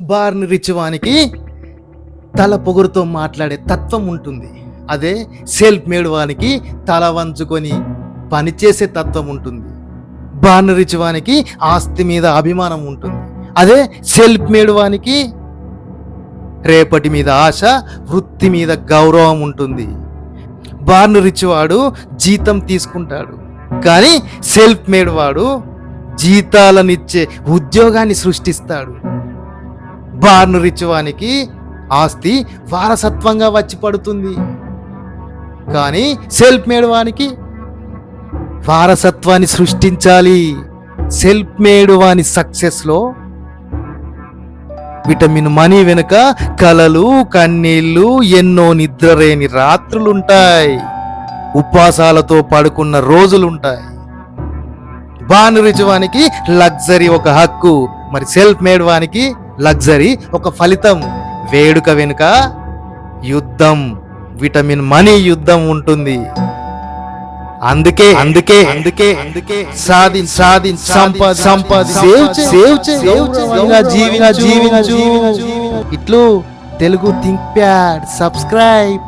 బార్ని రిచ్వానికి తల పొగురుతో మాట్లాడే తత్వం ఉంటుంది. అదే సెల్ఫ్ మేడ్ వానికి తల వంచుకొని పనిచేసే తత్వం ఉంటుంది. బార్ని రిచ్వానికి ఆస్తి మీద అభిమానం ఉంటుంది. అదే సెల్ఫ్ మేడ్ వానికి రేపటి మీద ఆశ వృత్తి మీద గౌరవం ఉంటుంది. బార్న్ రిచ్ వాడు జీతం తీసుకుంటాడు. కానీ సెల్ఫ్ మేడ్ వాడు జీతాలనిచ్చే ఉద్యోగాన్ని సృష్టిస్తాడు. బార్ను రిచ్వానికి ఆస్తి వారసత్వంగా వచ్చి పడుతుంది. కానీ సెల్ఫ్ మేడ్ వానికి వారసత్వాన్ని సృష్టించాలి. సెల్ఫ్ మేడ్ వాని సక్సెస్లో విటమిన్ మనీ వెనుక కలలు కన్నీళ్ళు ఎన్నో నిద్రలేని రాత్రులుంటాయి. ఉపవాసాలతో పడుకున్న రోజులుంటాయి. బాను లగ్జరీ ఒక హక్కు. మరి సెల్ఫ్ మేడ్ వానికి లగ్జరీ ఒక ఫలితం. వేడుక వెనుక యుద్ధం. విటమిన్ మనీ యుద్ధం ఉంటుంది. అందుకే అందుకే అందుకే అందుకే. సాధి సాధి సంపాద సంపాది సేవ్ సేవ్ సేవ్ జీవిన జీవిన ఇట్లు తెలుగు థింక్ ప్యాడ్. సబ్స్క్రైబ్.